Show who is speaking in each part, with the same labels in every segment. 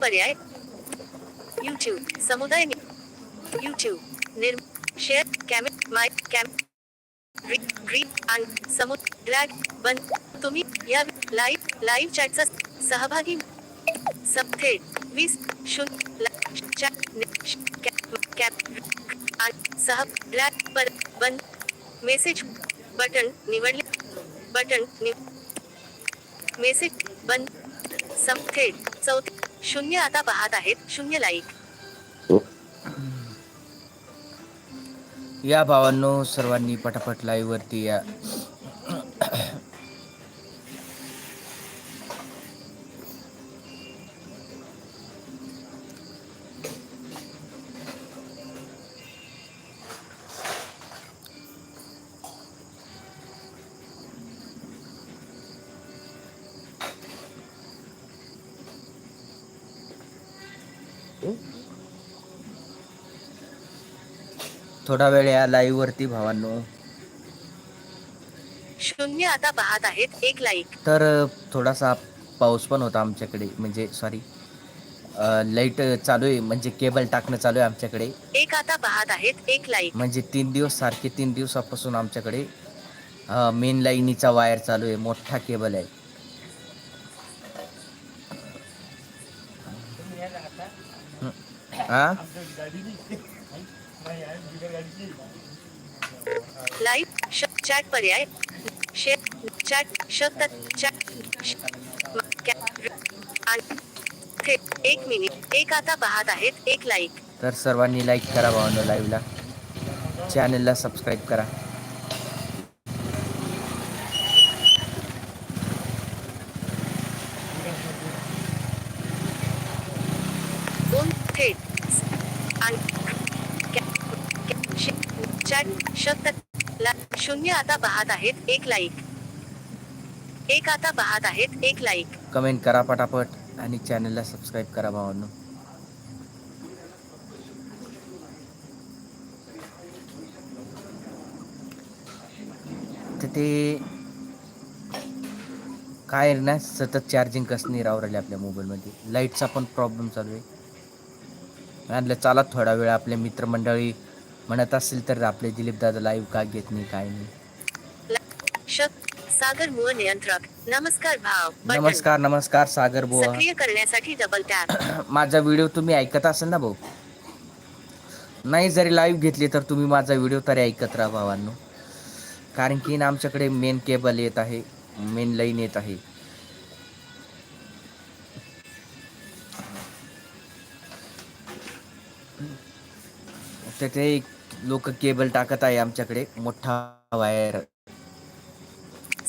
Speaker 1: पर्याय. यूट्यूब समुदाय यूट्यूब निर्म शेअर कॅमे माय कॅम ग्रीन आणि समुद्र ड्रॅग बंद. तुम्ही या लाईव्ह लाईव्ह चॅटचा सहभागी सब थेट वीस शून्य चॅट कॅप आणि सह ड्रॅग पर बंद. मेसेज बटन निवडले बटन निव मेसेज बंद. सम थेट चौथी शून्य आता पाहत आहेत शून्य लाईक.
Speaker 2: या भावांनो सर्वांनी पटापट लाईव्ह वरती या. थोडा वेळ या लाईव्ह वरती भावांनो.
Speaker 1: शून्य आता पाहत आहेत एक लाईक
Speaker 2: तर थोडासा पाऊस पण होता आमच्याकडे म्हणजे सॉरी लाइट चालू आहे म्हणजे केबल टाकणं चालू आहे आमच्याकडे.
Speaker 1: एक आता पाहत आहेत एक लाईक
Speaker 2: म्हणजे तीन दिवस सारखे तीन दिवसापासून आमच्याकडे मेन लाईनीचा वायर चालू आहे मोठा केबल आहे. हा?
Speaker 1: लाईव्ह श- चॅट पर्याय. शेअर चॅट शब्द चॅट एक मिनिट एक आता पाहत आहेत एक लाईक
Speaker 2: तर सर्वांनी लाईक करा भावांनो लाईव्हला चॅनलला सबस्क्राईब करा
Speaker 1: दोन थेट आणि कॅ- कॅ- शे- शब्द शून्य आता पाहत आहेत एक लाईक एक आता पाहत आहेत एक लाईक
Speaker 2: कमेंट करा पटापट आणि चॅनलला सबस्क्राईब करा भावांनो. तर ते काय आहे ना सतत चार्जिंग कसं नाही राहू राहिले आपल्या मोबाईलमध्ये लाईटचा पण प्रॉब्लेम चालू आहे. म्हटलं चला थोडा वेळ आपले मित्रमंडळी म्हणत असेल तर आपले दिलीप दादा लाईव्ह का घेत नाही काय नाही.
Speaker 1: सागर मूळ नियंत्रक. नमस्कार भाव.
Speaker 2: नमस्कार नमस्कार सागर बुवा.
Speaker 1: सक्रिय करण्यासाठी डबल टॅप
Speaker 2: माझा व्हिडिओ तुम्ही ऐकत असाल ना भाऊ? नाही जरी लाईव्ह घेतली तर तुम्ही माझा व्हिडिओ तरी ऐकत राहा भावांनो. कारण की ना आमच्याकडे मेन केबल येत आहे मेन लाईन येत आहे. तर ते लोक केबल टाकत आहे आमच्याकडे मोठा वायर.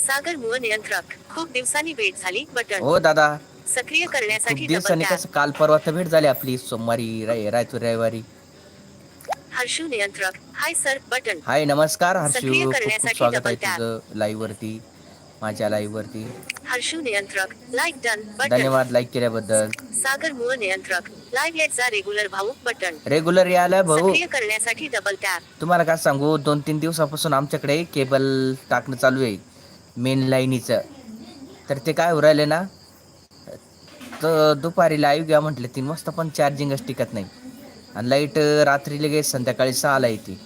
Speaker 1: सागर मूळ नियंत्रक खूप दिवसांनी भेट झाली बटन.
Speaker 2: हो दादा.
Speaker 1: सक्रिय करण्यासाठी
Speaker 2: दिवसांनी कसं काल परवा तर भेट झाली आपली सोमवारी रा- रायतू रविवारी.
Speaker 1: हर्षू नियंत्रक. Hi sir button.
Speaker 2: हाय नमस्कार हर्षू.
Speaker 1: सक्रिय
Speaker 2: खूप खूप
Speaker 1: करण्यासाठी
Speaker 2: स्वागत आहे. तुझं लाईव्ह वरती माझ्या लाईव्ह वरती.
Speaker 1: हर्षू नियंत्रक लाईक डन बटन
Speaker 2: धन्यवाद लाईक केल्याबद्दल.
Speaker 1: सागर मूळ नियंत्रक लाईव्ह येत जा रेग्युलर भाऊ बटन
Speaker 2: रेग्युलर यायला भाऊ
Speaker 1: सक्रिय करण्यासाठी डबल टॅप
Speaker 2: तुम्हाला काय सांगू दोन तीन दिवसापासून आमच्याकडे केबल टाकणं चालू आहे मेन लाईनीचं तर ते काय राहिले ना तर दुपारी लाईव्ह घ्या म्हटलं तीन वाजता पण चार्जिंगच टिकत नाही. आणि लाइट रात्री लगेच संध्याकाळी सहाला येते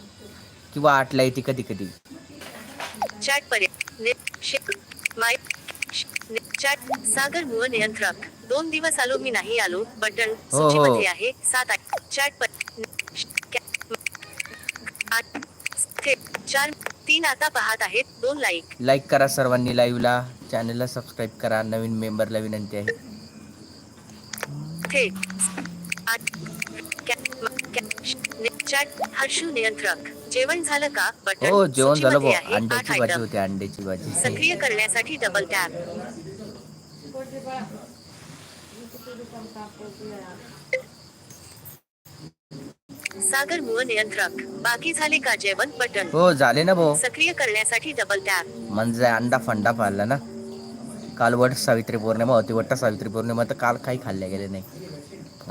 Speaker 2: किंवा आठला येते कधी कधी
Speaker 1: चॅट माय ने- चॅट सागर मूळ नियंत्रक. दोन दिवस आलो मी नाही आलो. बटन
Speaker 2: हो, हो.
Speaker 1: सूचीमध्ये आहे. सात आठ चॅट आठ चार तीन आता पाहत आहेत. दोन लाईक
Speaker 2: लाईक करा सर्वांनी लाईव्हला चॅनलला सबस्क्राईब करा. नवीन मेंबरला विनंती आहे.
Speaker 1: थेट आठ चॅट हर्षू नियंत्रक. जेवण झालं का? बटन
Speaker 2: हो जेवण झालं
Speaker 1: सूचीमध्ये
Speaker 2: भाऊ.
Speaker 1: आहे आठ
Speaker 2: अंड्याची भाजी होती अंड्याची भाजी.
Speaker 1: सक्रिय करण्यासाठी डबल टॅप सागर मूळ नियंत्रक. बाकी झाले का जेवण? बटन.
Speaker 2: हो झाले ना भाऊ.
Speaker 1: सक्रिय करण्यासाठी डबल टॅप
Speaker 2: म्हणजे अंडा फंडा पाळला ना. काल वट सावित्री पौर्णिमा होती. वट सावित्री पौर्णिमा तर काल काही खाल्ले गेले नाही.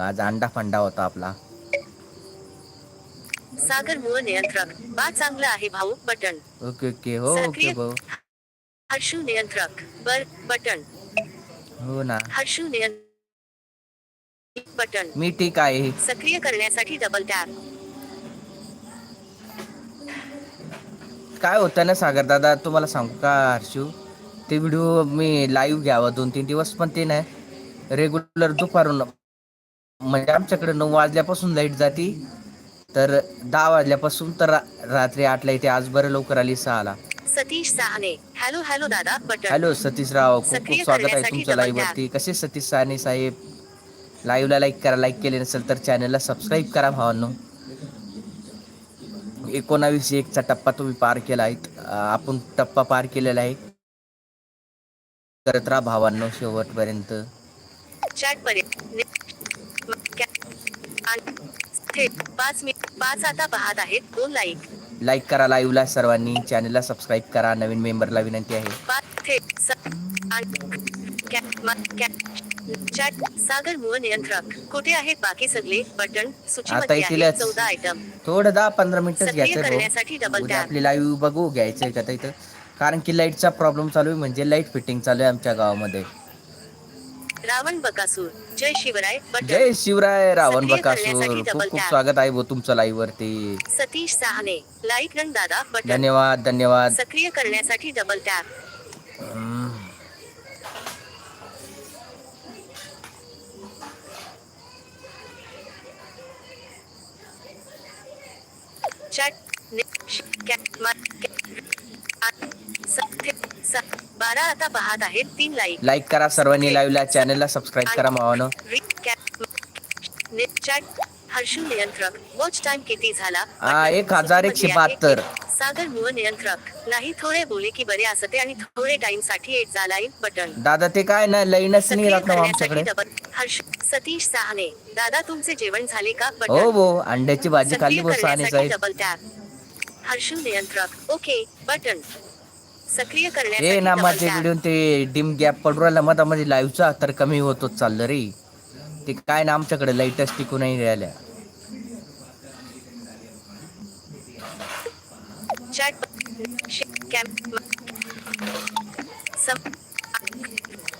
Speaker 2: आज अंडा फंडा होता आपला.
Speaker 1: सागर मूळ नियंत्रक बा चांगलं आहे भाऊ बटन.
Speaker 2: Okay okay. हो ओके
Speaker 1: सक्रिय
Speaker 2: भाऊ.
Speaker 1: हर्षू नियंत्रक. बर बटन.
Speaker 2: हो ना.
Speaker 1: हर्षू नियंत्रक. बटन.
Speaker 2: मी ठीक आहे.
Speaker 1: सक्रिय करण्यासाठी डबल टॅप
Speaker 2: काय होतं ना सागर दादा तुम्हाला सांगू का हर्षू? ते व्हिडिओ मी लाईव्ह घ्यावं दोन तीन दिवस पण ते नाही. रेग्युलर दुपारून म्हणजे आमच्याकडे नऊ वाजल्यापासून लाइट जाती. तर दहा वाजल्यापासून तर रा- रात्री आठला येते आज बरं लवकर आली सहाला.
Speaker 1: सतीश सहाने हॅलो हॅलो दादा बटन.
Speaker 2: हॅलो सतीशराव खूप खूप
Speaker 1: सक्रिय
Speaker 2: स्वागत आहे
Speaker 1: करण्यासाठी
Speaker 2: तुमचं
Speaker 1: double
Speaker 2: लाईव्ह वरती. कसे सतीश साने साहेब? लाईव्हला लाईक करा लाईक केले नसेल तर चॅनलला सबस्क्राईब करा भावांनो. एकोणावीस एकचा टप्पा तुम्ही पार केला आहे अं, आपण टप्पा पार केलेला आहे. करत राहा भावांनो शेवटपर्यंत.
Speaker 1: चॅट पर्यंत. थेट पाच मी पाच आता पाहत आहेत. दोन लाईक
Speaker 2: लाईक करा लाईव्हला सर्वांनी. चॅनलला सबस्क्राईब करा. नवीन मेंबरला विनंती आहे.
Speaker 1: पाच थेट चॅट सागर मूळ नियंत्रक. कुठे आहेत बाकी सगळे? बटन
Speaker 2: आता
Speaker 1: सूचीमध्ये आहेत
Speaker 2: येतीलच.
Speaker 1: चौदा आयटम
Speaker 2: थोडं दहा पंधरा मिनिटच
Speaker 1: सक्रिय
Speaker 2: घ्यायचं
Speaker 1: करण्यासाठी
Speaker 2: भाऊ.
Speaker 1: double
Speaker 2: उद्या
Speaker 1: tap.
Speaker 2: आपली लाईव्ह बघू घ्यायचंय का इथं. कारण की लाईटचा प्रॉब्लेम चालू आहे म्हणजे लाइट फिटिंग चालू आहे आमच्या गावामध्ये.
Speaker 1: रावण बकासूर. जय शिवराय
Speaker 2: जय शिवराय रावण बकासूर. खूप खूप. स्वागत आहे तुमचं लाईव्ह वरती
Speaker 1: सतीश सहाने. लाईक रन दादा बटन.
Speaker 2: धन्यवाद धन्यवाद.
Speaker 1: सक्रिय करण्यासाठी डबल टॅप. चॅट बारा आता पाहत आहेत तीन लाईक
Speaker 2: लाईक करा सर्वांनी लाईव्हला चॅनलला सबस्क्राईब करा भावानं
Speaker 1: रि- कॅ- म- नि- चॅट हर्षू नियंत्रक. वॉच टाइम किती झाला?
Speaker 2: हा, एक हजार एकशे
Speaker 1: आहे.
Speaker 2: बहात्तर.
Speaker 1: सागर मूळ नियंत्रक. नाही थोडे बोले की बरे असते आणि थोडे टाइमसाठी एक झालाय बटन
Speaker 2: दादा ते काय ना लाईनच नाही
Speaker 1: सक्रिय
Speaker 2: राहत ना
Speaker 1: करण्यासाठी
Speaker 2: आमच्याकडे?
Speaker 1: डबल हर्ष सतीश सहाने दादा तुमचे जेवण झाले का?
Speaker 2: हो
Speaker 1: बटन
Speaker 2: भो अंड्याची भाजी खाल्ली
Speaker 1: सक्रिय करण्यासाठी
Speaker 2: साहेब
Speaker 1: डबल टॅप हर्षू नियंत्रक. ओके बटन सक्रिय करण्यासाठी
Speaker 2: ना माझे
Speaker 1: टॅप
Speaker 2: व्हिडिओ ते डिम गॅप पडू राहिला. मधामध्ये लाईव्हचा तर कमी होतोच चाललं रे. ते काय ना आमच्याकडे लाईटच टिकू नाही राहिल्या.
Speaker 1: चॅट श- कॅम म- सम म- कॅ- नि- चॅट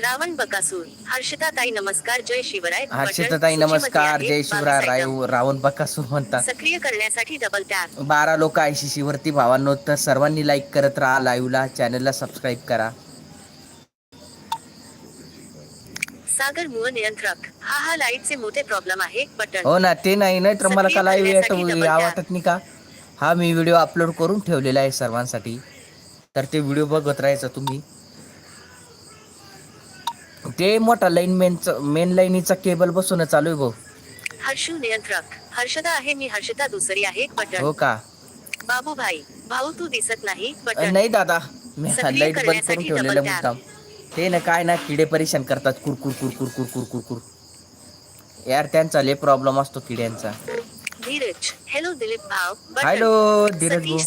Speaker 1: रावण बकासूर हर्षिता ताई नमस्कार जय शिवराय. बटन
Speaker 2: हर्षिता ताई
Speaker 1: सूचीमध्ये
Speaker 2: नमस्कार जय शिवराय. राय रावण बकासूर म्हणतात.
Speaker 1: सक्रिय करण्यासाठी डबल टॅप
Speaker 2: बारा लोक आयसीसी वरती भावांनो तर सर्वांनी लाईक करत राहा लाईव्हला चॅनलला सबस्क्राईब करा.
Speaker 1: सागर मूळ नियंत्रक. हा हा लाईटचे मोठे प्रॉब्लेम आहे. बटन.
Speaker 2: हो ना ते नाही नाही तर मला
Speaker 1: सक्रिय
Speaker 2: का लाईव्ह. वाटत नाही का? हा मी व्हिडिओ अपलोड करून ठेवलेला आहे सर्वांसाठी. तर ते व्हिडिओ बघत राहायचं तुम्ही. ते मोठा लाईन मेनच मेन लाईनीचा केबल बसून चालू आहे भाऊ.
Speaker 1: हर्षू नियंत्रक. हर्षदा आहे मी हर्षदा दुसरी आहे बटन.
Speaker 2: हो का?
Speaker 1: बाबू भाई भाऊ तू दिसत नाही बटन.
Speaker 2: नाही दादा मी
Speaker 1: सक्रिय
Speaker 2: लाइट बंद करून
Speaker 1: करण्यासाठी
Speaker 2: ठेवलेलं
Speaker 1: double tap.
Speaker 2: मुद्दाम ते ना काय ना किडे परेशान करतात कुरकुर कुरकुर कुरकुर कुरकुर यार त्यांचा लय प्रॉब्लेम असतो किड्यांचा.
Speaker 1: धीरज. हॅलो दिलीप भाव बटन.
Speaker 2: हॅलो धीरज भाऊ.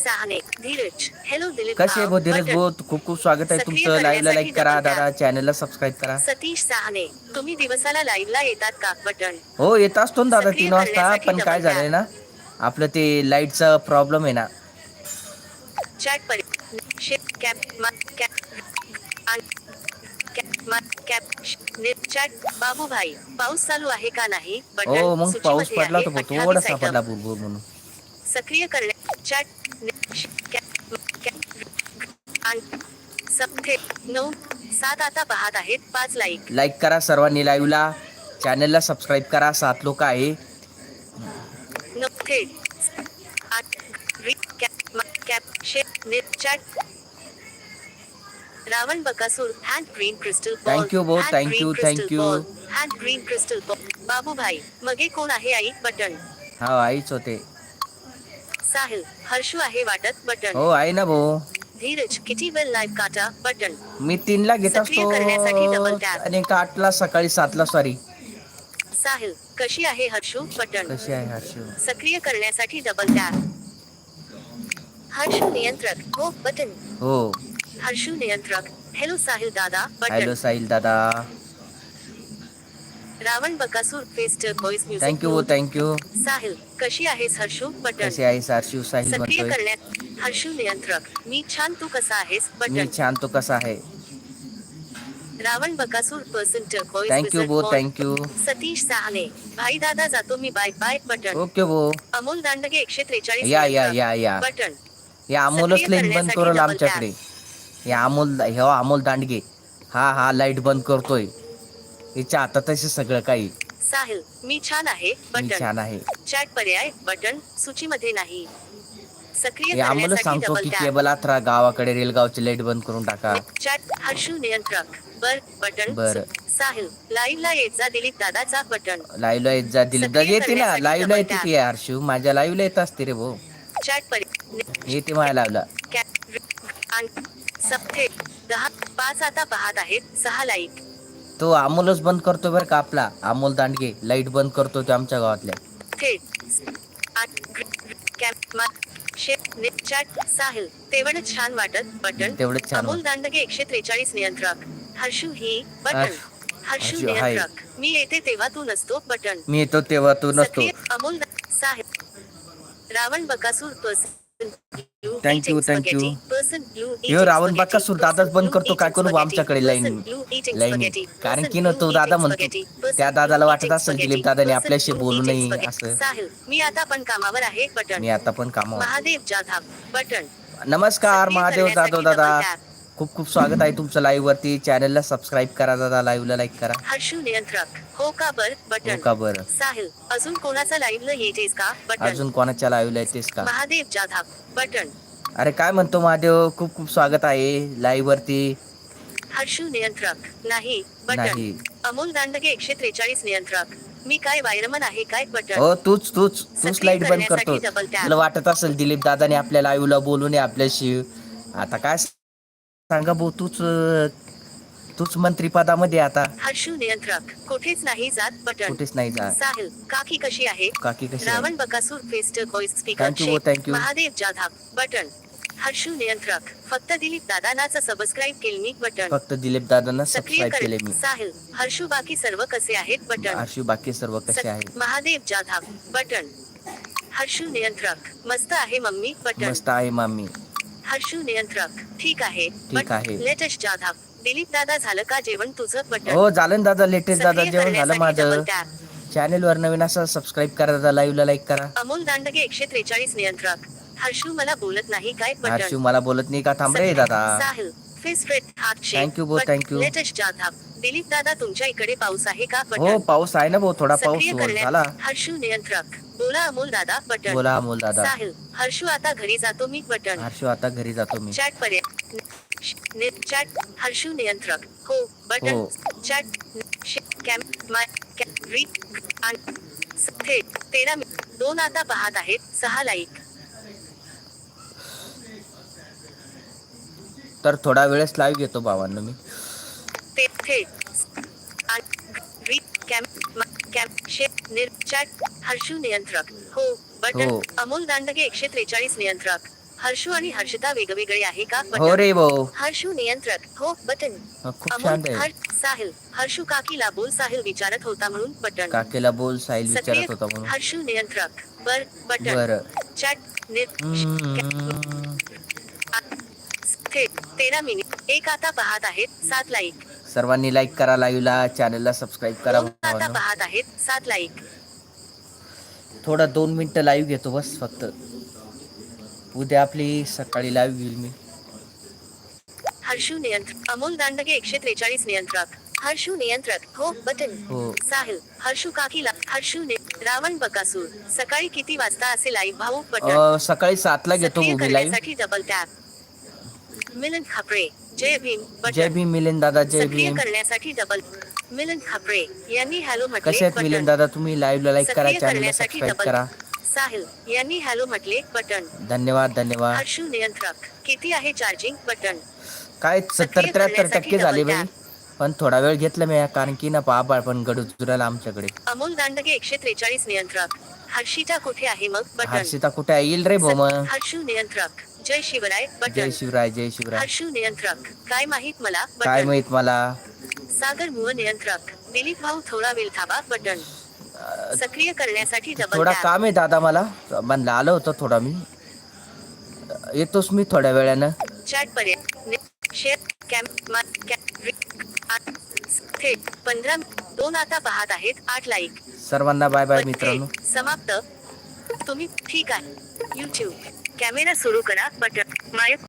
Speaker 1: धीरज. हॅलो दिलीप
Speaker 2: कसे भाऊ. धीरज. भाऊ खूप खूप स्वागत आहे. तुमचं लाईव्हला लाईक करा. दादा. चॅनलला सबस्क्राईब करा.
Speaker 1: सतीश सहाने तुम्ही दिवसाला लाईव्ह ला येतात का? बटन
Speaker 2: हो येत असतो ना दादा. तीन वाजता पण काय झालंय ना? आपलं ते लाईटचा प्रॉब्लेम आहे ना.
Speaker 1: चॅट पर बाबू भाई पाऊस चालू आहे का नाही
Speaker 2: हो मग पाऊस पडला
Speaker 1: आहे
Speaker 2: होता भाऊ
Speaker 1: 28
Speaker 2: थोडासा
Speaker 1: item.
Speaker 2: पडला बुरबुर म्हणून
Speaker 1: सक्रिय करणे चॅट नऊ सात आता पाहत आहेत पाच लाईक
Speaker 2: लाईक करा सर्वांनी लाईव्हला चॅनलला सबस्क्राईब करा सात लोक आहे
Speaker 1: नऊ थेट आठ कॅप मा- कॅप शे ने chat Ravan Bakasur hand green crystal
Speaker 2: भाऊ. thank you.
Speaker 1: ball. hand green crystal ball. बाबू भाई मगे कोण आहे आई? बटन.
Speaker 2: हा आईच होते.
Speaker 1: साहिल हर्षू आहे वाटत बटन.
Speaker 2: हो आहे ना भाऊ.
Speaker 1: धीरज किती वेल लाईव्ह काटा बटन.
Speaker 2: मी तीनला घेत असतो. आणि आठला सकाळी सातला सॉरी
Speaker 1: साहिल कशी आहे हर्षू बटन?
Speaker 2: कशी आहे हर्षू?
Speaker 1: सक्रिय करण्यासाठी डबल टॅप हर्षू नियंत्रक. हो बटन.
Speaker 2: हो.
Speaker 1: हर्षू नियंत्रक. हॅलो साहिल दादा.
Speaker 2: हॅलो साहिल दादा.
Speaker 1: Ravan Bakasur fest voice music
Speaker 2: thank you thank you
Speaker 1: Sahil कशी आहेस हर्षू? बटन
Speaker 2: कशी आहेस हर्षू? साहिल
Speaker 1: सक्रिय
Speaker 2: म्हणतोय.
Speaker 1: करण्यात हर्षू नियंत्रक. मी छान तू कसा आहेस?
Speaker 2: मी
Speaker 1: बटन
Speaker 2: छान तो कसा आहे?
Speaker 1: Ravan Bakasur person turquoise
Speaker 2: thank you बो थँक्यू
Speaker 1: सतीश सहाने. भाई दादा जातो मी. बाय बाय बटन
Speaker 2: ओके बो
Speaker 1: अमोल दांडगे एकशे त्रेचाळीस
Speaker 2: या या या या.
Speaker 1: बटन
Speaker 2: हे अमोलच लाइट बंद करेल आमच्याकडे. हे अमोल हे अमोल दांडगे. हा हा लाइट बंद करतोय. हिच्या असे सगळं काही.
Speaker 1: साहिल मी छान आहे. बटन.
Speaker 2: छान आहे.
Speaker 1: चॅट पर्याय बटन सूचीमध्ये नाही. सक्रिय
Speaker 2: हे आम्हाला सांगतो की केबल आथरा गावाकडे रेलगावची लाइट बंद करून टाका.
Speaker 1: चॅट हर्षू नियंत्रक बर बटन.
Speaker 2: बरं.
Speaker 1: साहिल लाईव्ह ला येत जा दिलीप दादाचा बटन.
Speaker 2: लाईव्हला येत जा दिली
Speaker 1: सक्रिय
Speaker 2: येते ना लाईव्हला
Speaker 1: double
Speaker 2: येते. की शिव? माझ्या लाईव्हला येत असते रे भाऊ.
Speaker 1: चॅट पर्याय.
Speaker 2: येते माझ्या लाईव्हला.
Speaker 1: सप्ते दहा पाच आता पाहत आहेत सहा लाईक
Speaker 2: तो अमोलच बंद करतो बरं का आपला? अमोल दांडगे लाइट बंद करतो तो आमच्या गावातल्या.
Speaker 1: थेट आठ कॅम्प मा शेट ने चॅट साहिल. तेवढंच छान वाटत बटन.
Speaker 2: तेवढंच छान
Speaker 1: अमोल दांडगे एकशे त्रेचाळीस नियंत्रक. हर्षू ही बटन.
Speaker 2: हर्ष-
Speaker 1: हर्षू
Speaker 2: हर्षू, हाय.
Speaker 1: नियंत्रक. मी येते तेव्हा तू नसतो बटन.
Speaker 2: मी येतो तेव्हा तू नसतो.
Speaker 1: सक्रिय अमोल साहेब Ravan Bakasur person
Speaker 2: Thank you. ह्यो रावण बकासूर दादाच बंद करतो काय करू आमच्याकडे लाईन लाईन कारण की न तो दादा म्हणतो त्या दादाला वाटत असेल दिलीप दादाने आपल्याशी बोलू नये असं
Speaker 1: मी आता पण कामावर आहे बटन
Speaker 2: मी आता पण कामावर
Speaker 1: महादेव जाधव बटन
Speaker 2: नमस्कार महादेव जाधव दादा. खूप खूप स्वागत आहे तुमचं लाईव्ह वरती. चॅनलला सबस्क्राईब करा दादा लाईव्हला लाईक करा.
Speaker 1: हर्षू नियंत्रक हो का बर
Speaker 2: हो
Speaker 1: बटन
Speaker 2: का बरं?
Speaker 1: साहिल अजून कोणाचा लाईव्ह येतेस का? बटन?
Speaker 2: अजून कोणाच्या लाईव्हला येतेस का?
Speaker 1: महादेव जाधव बटन.
Speaker 2: अरे काय म्हणतो महादेव? खूप खूप स्वागत आहे लाईव्ह वरती.
Speaker 1: हर्षू नियंत्रक नाही बटन.
Speaker 2: नाही.
Speaker 1: अमोल दांडगे एकशे त्रेचाळीस नियंत्रक. मी काय वायरमन आहे काय बटन?
Speaker 2: हो तूच तूच तूच लाइट बंद करतो
Speaker 1: करण्यासाठी double tap.
Speaker 2: तुला वाटत असेल दिलीप दादाने आपल्या लाईव्हला बोलू नये आपल्याशी. आता काय सांगा भाऊ तूच तूच मंत्रीपदामध्ये आता.
Speaker 1: हर्षू नियंत्रक कुठेच नाही जात बटन.
Speaker 2: कुठेच नाही जा
Speaker 1: साहिल काकी कशी आहे?
Speaker 2: काकी कशी आहे?
Speaker 1: Ravan Bakasur fest voice speaker
Speaker 2: Thank you, thank you.
Speaker 1: Mahadev Jadhav button. Harshu नियंत्रक फक्त दिलीप दादानाचं सबस्क्राईब केली मी बटन.
Speaker 2: फक्त दिलीप दादांना
Speaker 1: सक्रिय
Speaker 2: सबस्क्राईब केले मी.
Speaker 1: साहिल हर्षू बाकी सर्व कसे आहेत बटन.
Speaker 2: आशू बाकी सर्व कसे आहेत?
Speaker 1: महादेव जाधव बटन. हर्षू नियंत्रक मस्त आहे मम्मी बटन.
Speaker 2: मस्त आहे मामी
Speaker 1: हर्षू नियंत्रक. ठीक आहे.
Speaker 2: ठीक आहे.
Speaker 1: लेटेस्ट जाधव. दिलीप दादा झालं का जेवण तुझं? बटन
Speaker 2: हो झालं ना दादा लेटेस्ट दादा
Speaker 1: सक्रिय
Speaker 2: जेवण झालं
Speaker 1: करण्यासाठी
Speaker 2: माझं.
Speaker 1: double tap.
Speaker 2: चॅनेल वर नवीन असं सबस्क्राईब करा दादा लाईव्हला लाईक करा.
Speaker 1: अमोल दांडगे एकशे त्रेचाळीस नियंत्रक. हर्षू मला बोलत नाही काय
Speaker 2: हर्षू मला बोलत नाही का? थांब रे दादा.
Speaker 1: साहिल. फेस फ्रेट हात
Speaker 2: Thank you, bro, thank you.
Speaker 1: Latest Jadhav Dilip दादा तुमच्या इकडे पाऊस आहे का?
Speaker 2: हो
Speaker 1: बटन
Speaker 2: पाऊस आहे ना भाऊ थोडा पाऊस
Speaker 1: सक्रिय
Speaker 2: सुरू
Speaker 1: करण्यात
Speaker 2: झाला.
Speaker 1: हर्षू नियंत्रक. बोला अमोल दादा बटन.
Speaker 2: बोला अमोल दादा.
Speaker 1: साहिल हर्षू आता घरी जातो मी बटन.
Speaker 2: हर्षू आता घरी जातो मी.
Speaker 1: चॅट पर्याय. ने- चॅट हर्षू नियंत्रक. हो बटन.
Speaker 2: हो.
Speaker 1: चॅट श- कॅम माय कॅ- री आण- स- थेट तेरा मि- दोन आता पाहत आहेत सहा लाईक
Speaker 2: तर थोडा वेळेस लाईव्ह घेतो भावांनो मी.
Speaker 1: हर्षू नियंत्रक. हो बटन
Speaker 2: हो.
Speaker 1: अमोल दांडगे एकशे त्रेचाळीस नियंत्रक. हर्षू आणि हर्षिता वेगवेगळे आहे का?
Speaker 2: हो रे भाऊ.
Speaker 1: हर्षू नियंत्रक. हो बटन. अमोल हर साहिल. हर्षू काकीला बोल साहिल विचारत होता म्हणून बटन.
Speaker 2: काकेला बोल साहिल विचारत होता म्हणून.
Speaker 1: हर्षू नियंत्रक. बर बटन.
Speaker 2: बर.
Speaker 1: चॅट तेरा मिनिट एक आता पाहत आहेत सात लाईक
Speaker 2: सर्वांनी लाईक करा लाईव्हला चॅनलला सबस्क्राईब करा
Speaker 1: दोन आता
Speaker 2: भावांनो.
Speaker 1: पाहत आहेत सात लाईक
Speaker 2: थोडा दोन मिनिटं लाईव्ह घेतो बस फक्त. उद्या आपली सकाळी लाईव्ह घेईल मी.
Speaker 1: हर्षू नियंत्रक अमोल दांडगे एकशे त्रेचाळीस नियंत्रक. हर्षू नियंत्रक हो बटन.
Speaker 2: हो.
Speaker 1: साहिल हर्षू काकीला हर्षू ने रावण बकासूर. सकाळी किती वाजता असे लाईव्ह भाऊ बटन?
Speaker 2: अं, सकाळी सातला घेतो
Speaker 1: सक्रिय
Speaker 2: लाईव्ह
Speaker 1: करण्यासाठी डबल टॅप मिलन खापरे जय भीम
Speaker 2: जय भीम मिलिंद दादा जय भीम.
Speaker 1: करण्यासाठी डबल मिलन खापरे यांनी हॅलो म्हटले
Speaker 2: कसे आहेत. मिलिंद दादा तुम्ही लाईव्हला लाईक करा चॅनलला सबस्क्राईब करा.
Speaker 1: साहिल यांनी हॅलो म्हटले बटन.
Speaker 2: धन्यवाद धन्यवाद.
Speaker 1: हर्षू नियंत्रक किती आहे चार्जिंग बटन?
Speaker 2: काय सत्तर त्र्याहत्तर टक्के झाले बाई. पण थोडा वेळ घेतला मी कारण की ना पाबाळ पण गडुजुराला आमच्याकडे.
Speaker 1: अमोल दांडगे एकशे त्रेचाळीस नियंत्रक. हर्षिता कुठे आहे मग? बटन.
Speaker 2: हर्षिता कुठे आहे? येईल रे भाऊ मग
Speaker 1: हर्षू नियंत्रक. जय शिवराय
Speaker 2: जय शिवराय जय शिवराय.
Speaker 1: हर्षू नियंत्रक. काय माहीत मला
Speaker 2: काय
Speaker 1: बटन
Speaker 2: माहीत मला?
Speaker 1: सागर मुळ नियंत्रक. दिलीप भाऊ थोडा वेळ थांबा बटन. सक्रिय करण्यासाठी
Speaker 2: थोडा काम आहे दादा मला. म्हणलं आलो होतो थोडा मी. येतोच मी थोड्या वेळानं.
Speaker 1: चॅट पर्याय ने- शेअर कॅम मा- कॅ- रि- आठ थेट पंधरा दोन आता पाहत आहेत आठ लाईक
Speaker 2: सर्वांना बाय बाय मित्रांनो.
Speaker 1: समाप्त. तुम्ही ठीक आहे. युट्यूब कॅमेरा सुरू करा बटन माय uh,